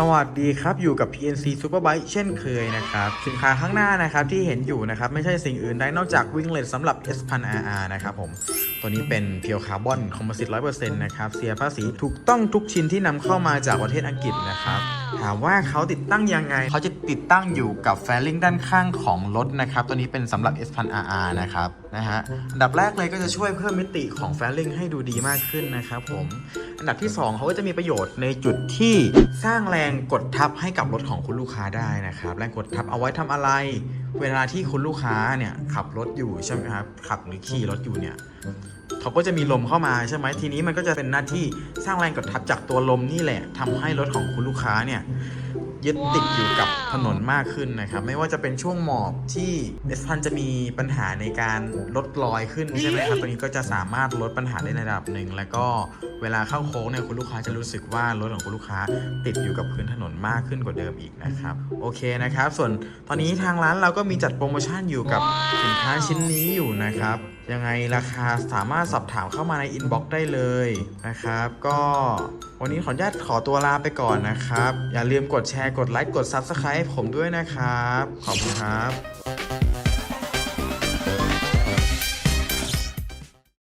สวัสดีครับ อยู่กับ PNC Superbike เช่นเคยนะครับ สินค้าข้างหน้านะครับที่เห็นอยู่นะครับ ไม่ใช่สิ่งอื่นใดนอกจากวิ่งเลนสำหรับ S 1 0 0 RR นะครับผมตัวนี้เป็นเพียวคาร์บอนคอมโพสิต100%นะครับ เสียภาษีถูกต้องทุกชิ้นที่นำเข้ามาจากประเทศอังกฤษนะครับ ถามว่าเขาติดตั้งยังไง เขาจะติดตั้งอยู่กับแฟลิงด้านข้างของรถนะครับ ตัวนี้เป็นสำหรับ S 1 0 0 RR นะครับนะฮะ อันดับแรกเลยก็จะช่วยเพิ่มมิติของแฟลิงให้ดูดีมากขึ้นนะครับผม อันดับที่ 2 เขาก็จะมีประโยชน์ในจุดที่สร้างแรงกดทับให้กับรถของคุณลูกค้าได้นะครับ แรงกดทับเอาไว้ทำอะไร เวลาที่คุณลูกค้าเนี่ยขับรถอยู่ใช่ไหมครับขับหรือขี่รถอยู่เนี่ยเขาก็จะมีลมเข้ามาใช่ไหมทีนี้มันก็จะเป็นหน้าที่สร้างแรงกดทับจากตัวลมนี่แหละทำให้รถของคุณลูกค้าเนี่ย ยึดติดอยู่กับถนนมากขึ้นนะครับ ไม่ว่าจะเป็นช่วงหมอบที่เอสพันจะมีปัญหาในการลดรอยขึ้นใช่ไหมครับ ตัวนี้ก็จะสามารถลดปัญหาได้ในระดับหนึ่ง แล้วก็เวลาเข้าโค้งเนี่ยคุณลูกค้าจะรู้สึกว่ารถของคุณลูกค้าติดอยู่กับพื้นถนนมากขึ้นกว่าเดิมอีกนะครับ โอเคนะครับ ส่วนตอนนี้ทางร้านเราก็มีจัดโปรโมชั่นอยู่กับสินค้าชิ้นนี้อยู่นะครับ ยังไงราคาสามารถสอบถามเข้ามาในอินบ็อกซ์ได้เลยนะครับ ก็วันนี้ขออนุญาตขอตัวลาไปก่อนนะครับ อย่าลืมกดแชร์กดไลค์กด Subscribe ให้ผมด้วยนะครับ ขอบคุณครับ